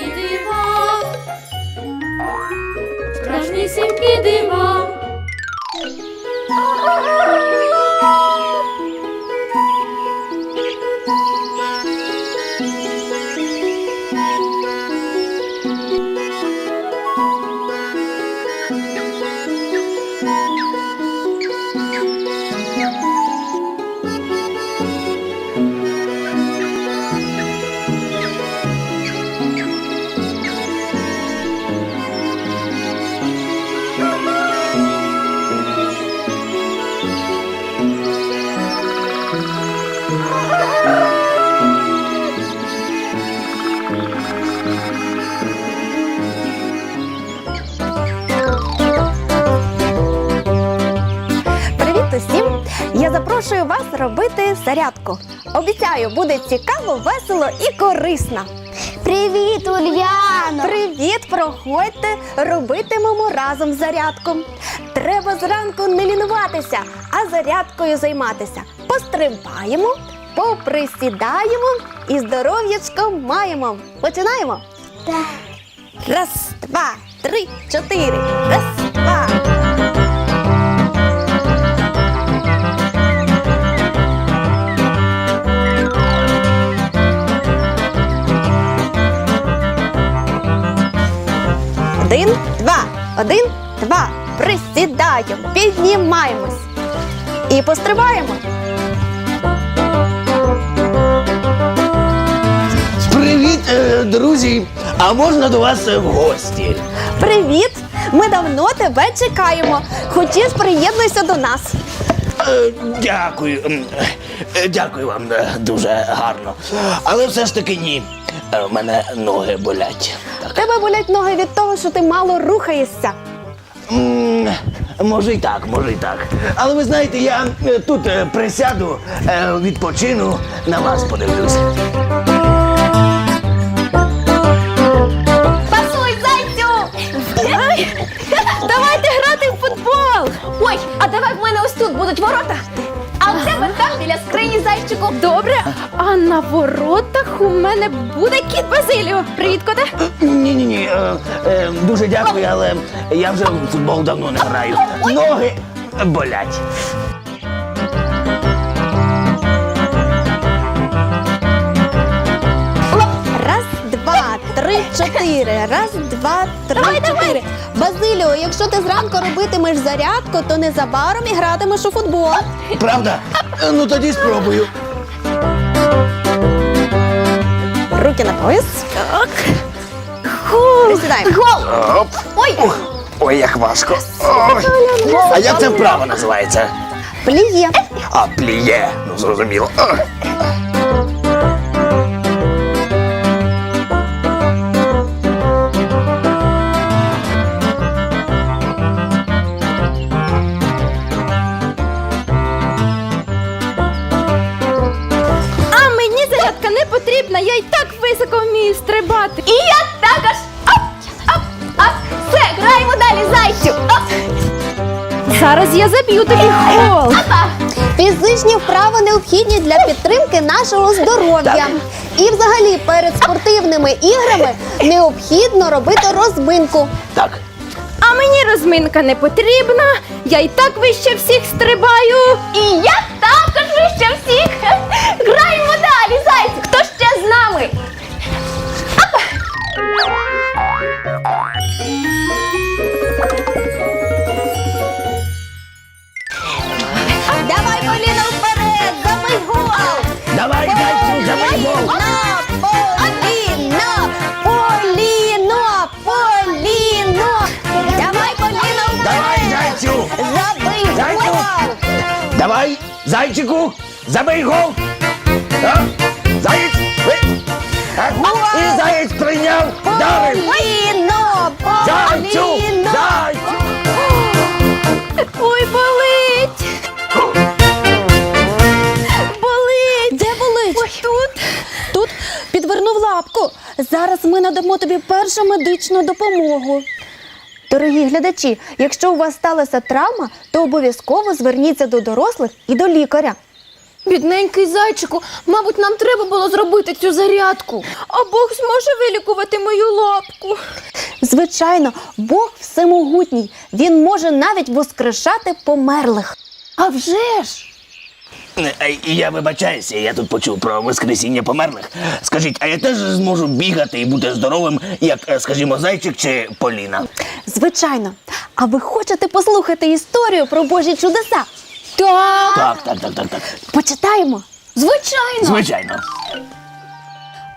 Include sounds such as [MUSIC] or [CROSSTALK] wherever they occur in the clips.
дива. Страшнісінькі дива. Запрошую вас робити зарядку. Обіцяю, буде цікаво, весело і корисно. Привіт, Ульяно! Привіт, проходьте, робитимемо разом зарядку. Треба зранку не лінуватися, а зарядкою займатися. Пострибаємо, поприсідаємо і здоров'ячко маємо. Починаємо. Так. Раз, два, три, чотири. Раз, два. Один, два, один, два. Присідаємо, піднімаємось. І пострибаємо. Привіт, е, друзі! А можна до вас е, в гості? Привіт! Ми давно тебе чекаємо. Хочеш, приєднуйся до нас. Е, Дякую. М, е, Дякую вам е, дуже гарно. Але все ж таки ні. Е, В мене ноги болять. Тебе болять ноги від того, що ти мало рухаєшся. М, Може і так, може і так. Але ви знаєте, я е, тут е, присяду, е, відпочину, на вас подивлюсь. Біля скрині зайчику. Добре, а на воротах у мене буде кіт Базиліо. Привіт, коте. Ні, ні, ні. Дуже дякую, але я вже в футбол давно не граю. Ноги болять. Три, чотири. Раз, два, три, чотири. Базиліо, якщо ти зранку робитимеш зарядку, то незабаром і гратимеш у футбол. Правда? Ну тоді спробую. Руки на пояс. Так. Присідаємо. Оп. Ой, Ой, як важко. Ой. А як це вправо називається? Пліє. А, пліє. Ну, зрозуміло. Ой. Зараз я заб'ю тобі опа. Фізичні вправи необхідні для підтримки нашого здоров'я. І взагалі перед спортивними іграми необхідно робити розминку. Так. А мені розминка не потрібна. Я й так вище всіх стрибаю. І я також вище всіх. Граємо далі, зайцю. Хто ще з нами? Давай, Давай, зайцю, забий гол. Поліно! Поліно! Поліно! Поліно! Давай, Поліно, Давай, вперед! зайцю. Забий Зайцю. гол! Давай, зайчику, забий гол. Так? Заєць, ви. Так? І заєць. Заєць прийняв, вдарив! Поліно! Зайцю! Поліно! Зайцю! Ой, болить! Лапку. Зараз ми надамо тобі першу медичну допомогу. Дорогі глядачі, якщо у вас сталася травма, то обов'язково зверніться до дорослих і до лікаря. Бідненький зайчику, мабуть, нам треба було зробити цю зарядку. А Бог зможе вилікувати мою лапку. Звичайно, Бог всемогутній. Він може навіть воскрешати померлих. А вже ж! Е, і Я вибачаюся, я тут почув про воскресіння померлих. Скажіть, а я теж зможу бігати і бути здоровим, як, е, скажімо, зайчик чи Поліна? Звичайно. А ви хочете послухати історію про Божі чудеса? Так, Так, так, так, так, так. Почитаємо. звичайно. Звичайно.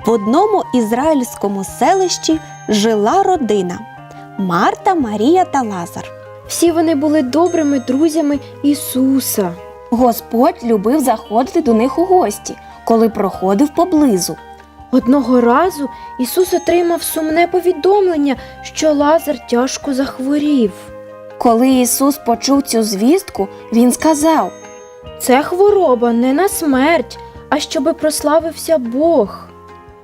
В одному ізраїльському селищі жила родина Марта, Марія та Лазар. Всі вони були добрими друзями Ісуса. Господь любив заходити до них у гості, коли проходив поблизу. Одного разу Ісус отримав сумне повідомлення, що Лазар тяжко захворів. Коли Ісус почув цю звістку, він сказав: Це хвороба не на смерть, а щоби прославився Бог.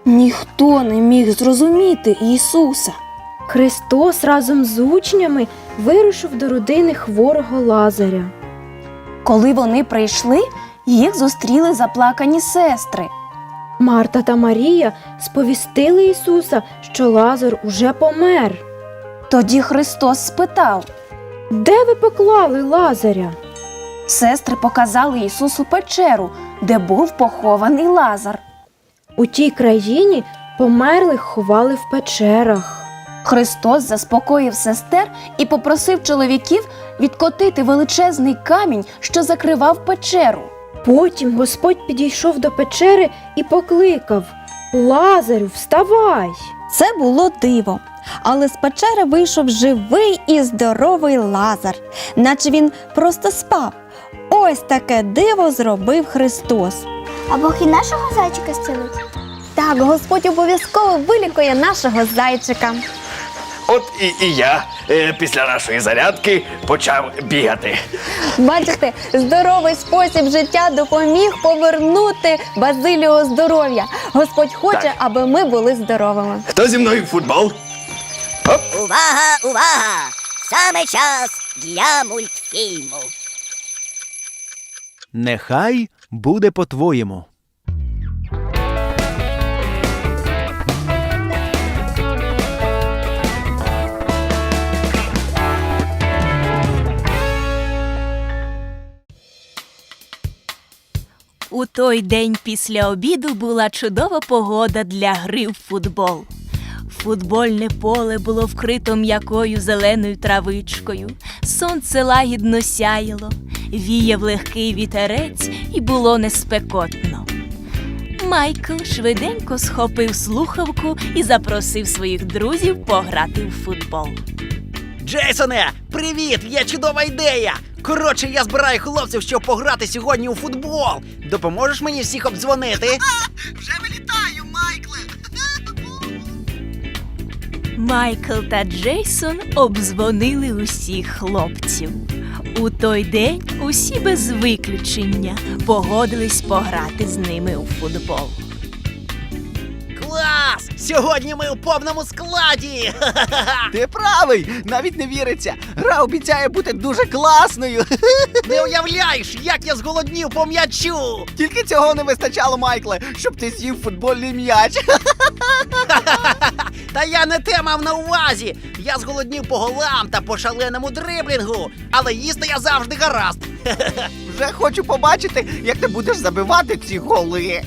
ніхто не міг зрозуміти Ісуса. Христос разом з учнями вирушив до родини хворого Лазаря. Коли вони прийшли, їх зустріли заплакані сестри. Марта та Марія сповістили Ісуса, що Лазар уже помер. Тоді Христос спитав. Де ви поклали Лазаря? Сестри показали Ісусу печеру, де був похований Лазар. У тій країні померлих ховали в печерах. Христос заспокоїв сестер і попросив чоловіків відкотити величезний камінь, що закривав печеру. Потім Господь підійшов до печери і покликав Лазарю, вставай! Це було диво. Але з печери вийшов живий і здоровий Лазар, наче він просто спав. Ось таке диво зробив Христос. А Бог і нашого зайчика зцілить? Так, Господь обов'язково вилікує нашого зайчика. От і, і я е, після нашої зарядки почав бігати. Бачите, здоровий спосіб життя допоміг повернути Базиліо здоров'я. Господь хоче, Так. аби ми були здоровими. Хто зі мною в футбол? Оп. Увага, увага! Саме час для мультфільму. Нехай буде по-твоєму. У той день після обіду була чудова погода для гри в футбол. Футбольне поле було вкрито м'якою зеленою травичкою, сонце лагідно сяяло, віяв легкий вітерець і було неспекотно. Майкл швиденько схопив слухавку і запросив своїх друзів пограти в футбол. Джейсоне, привіт! Є чудова ідея! Коротше, я збираю хлопців, щоб пограти сьогодні у футбол. Допоможеш мені всіх обдзвонити? Вже вилітаю, Майкле! Майкл та Джейсон обдзвонили усіх хлопців. У той день усі без виключення погодились пограти з ними у футбол. Сьогодні ми у повному складі! [LAUGHS] Ти правий, навіть не віриться. Гра обіцяє бути дуже класною. [LAUGHS] Не уявляєш, як я зголоднів по м'ячу! Тільки цього не вистачало, Майкле, щоб ти з'їв футбольний м'яч. [LAUGHS] Та я не те мав на увазі! Я зголоднів по голам та по шаленому дриблінгу, але їсти я завжди гаразд. Вже хочу побачити, як ти будеш забивати ці голи.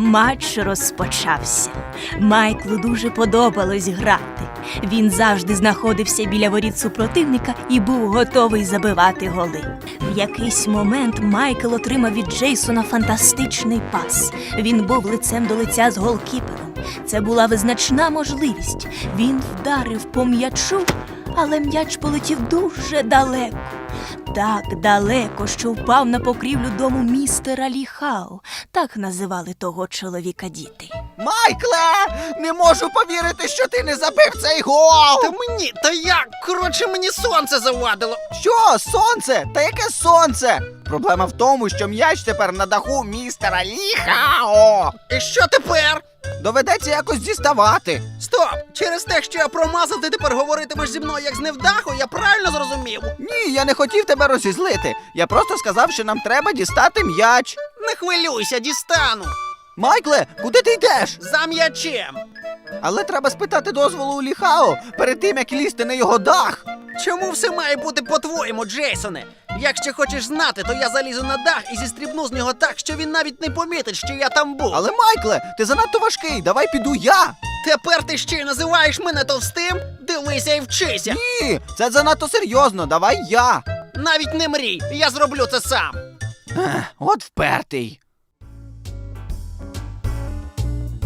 Матч розпочався. Майклу дуже подобалось грати. Він завжди знаходився біля воріт супротивника і був готовий забивати голи. В якийсь момент Майкл отримав від Джейсона фантастичний пас. Він був лицем до лиця з голкіпером. Це була визначна можливість. Він вдарив по м'ячу, але м'яч полетів дуже далеко. Так далеко, що впав на покрівлю дому містера Ліхао. Так називали того чоловіка діти. Майкле! Не можу повірити, що ти не забив цей гол! Та мені, та як? Коротше, мені сонце завадило. Що, сонце? Та яке сонце? Проблема в тому, що м'яч тепер на даху містера Ліхао. І що тепер? Доведеться якось діставати. Стоп! Через те, що я промазав, ти тепер говоритимеш зі мною як з невдаху, я правильно зрозумів? Ні, я не хотів тебе розізлити. Я просто сказав, що нам треба дістати м'яч. Не хвилюйся, дістану. Майкле, куди ти йдеш? За м'ячем. Але треба спитати дозволу у Ліхао перед тим, як лізти на його дах. Чому все має бути по-твоєму, Джейсоне? Якщо хочеш знати, то я залізу на дах і зістрібну з нього так, що він навіть не помітить, що я там був. Але Майкле, ти занадто важкий, давай піду я. Тепер ти ще й називаєш мене товстим? Дивися і вчися. Ні, це занадто серйозно, давай я. Навіть не мрій, я зроблю це сам. Ех, От впертий.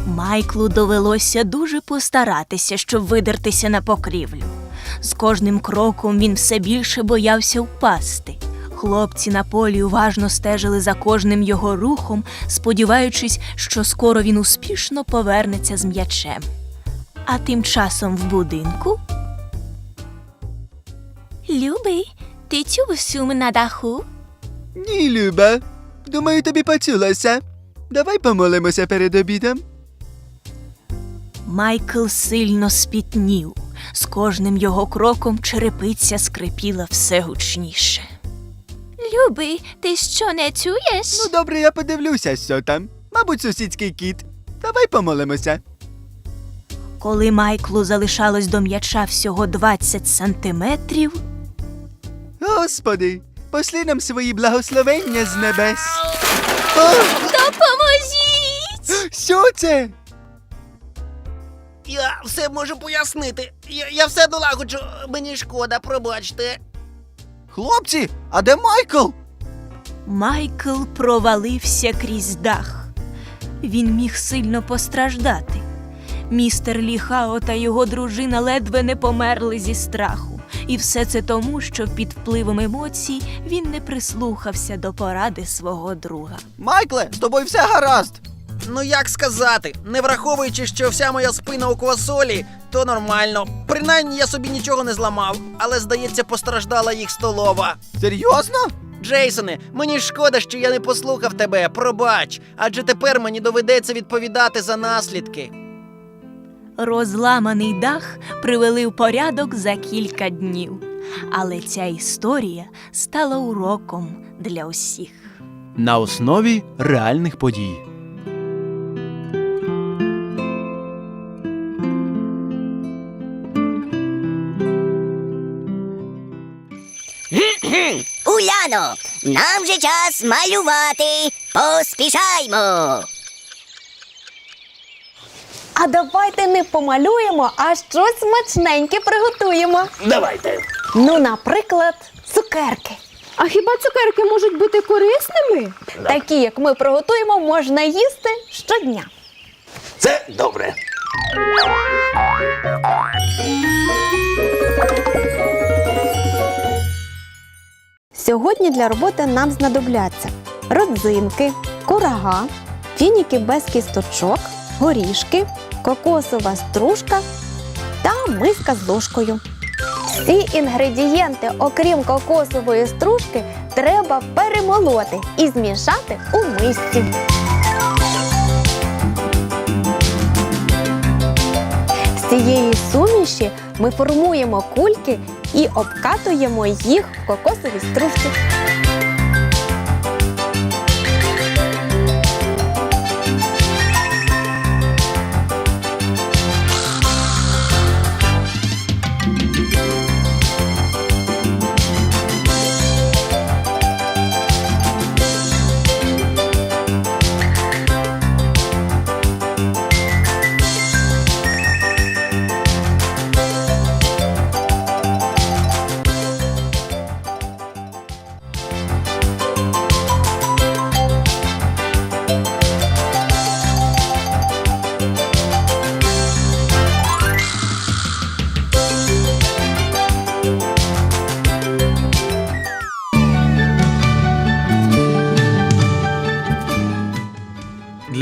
Майклу довелося дуже постаратися, щоб видертися на покрівлю. З кожним кроком він все більше боявся впасти. Хлопці на полі уважно стежили за кожним його рухом, сподіваючись, що скоро він успішно повернеться з м'ячем. А тим часом в будинку. Любий, ти чув шум на даху? Ні, Люба. Думаю, тобі почулося. Давай помолимося перед обідом. Майкл сильно спітнів. З кожним його кроком черепиця скрипіла все гучніше. Любий, ти що не чуєш? Ну добре, я подивлюся, що там. Мабуть, сусідський кіт. Давай помолимося. Коли Майклу залишалось до м'яча всього 20 сантиметрів, Господи, пошли нам свої благословення з небес. О, Допоможіть! що це? Я все можу пояснити. Я, я все долагоджу. Мені шкода, пробачте. Хлопці, а де Майкл? Майкл провалився крізь дах. Він міг сильно постраждати. Містер Ліхао та його дружина ледве не померли зі страху. І все це тому, що під впливом емоцій він не прислухався до поради свого друга. Майкле, з тобою все гаразд. Ну як сказати, не враховуючи, що вся моя спина у квасолі, то нормально. Принаймні я собі нічого не зламав, але здається, постраждала їх столова. Серйозно? Джейсоне, мені шкода, що я не послухав тебе. Пробач, адже тепер мені доведеться відповідати за наслідки. Розламаний дах привели в порядок за кілька днів. Але ця історія стала уроком для усіх. На основі реальних подій. Уляно, нам же час малювати. Поспішаймо. А давайте не помалюємо, а щось смачненьке приготуємо. Давайте. Ну, наприклад, цукерки. А хіба цукерки можуть бути корисними? Такі, як ми приготуємо, можна їсти щодня. Це добре. Сьогодні для роботи нам знадобляться родзинки, курага, фініки без кісточок, горішки, кокосова стружка та миска з ложкою. Всі інгредієнти, окрім кокосової стружки, треба перемолоти і змішати у мисці. З цієї суміші ми формуємо кульки і обкатуємо їх в кокосовій стружці.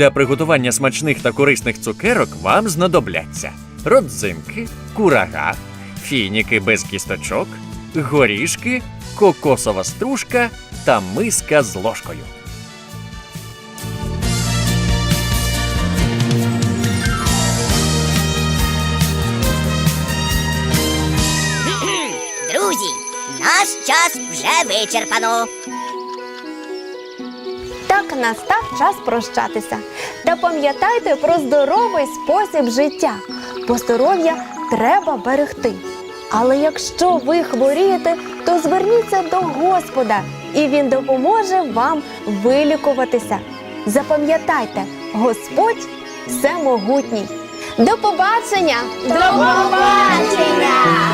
Для приготування смачних та корисних цукерок вам знадобляться родзинки, курага, фініки без кісточок, горішки, кокосова стружка та миска з ложкою. Друзі, наш час вже вичерпано. Настав час прощатися. Та пам'ятайте про здоровий спосіб життя, бо здоров'я треба берегти. Але якщо ви хворієте, то зверніться до Господа, і Він допоможе вам вилікуватися. Запам'ятайте, Господь всемогутній. До побачення! До Побачення!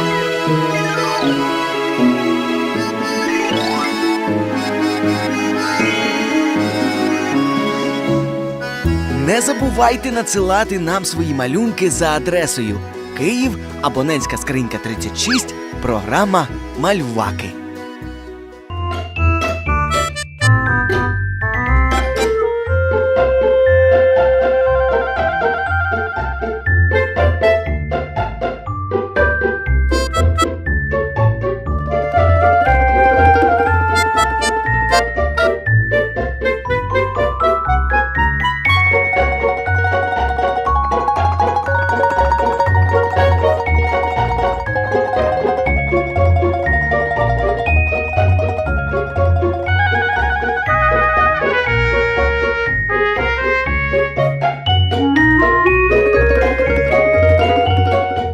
Не забувайте надсилати нам свої малюнки за адресою Київ, абонентська скринька 36, програма Мальваки.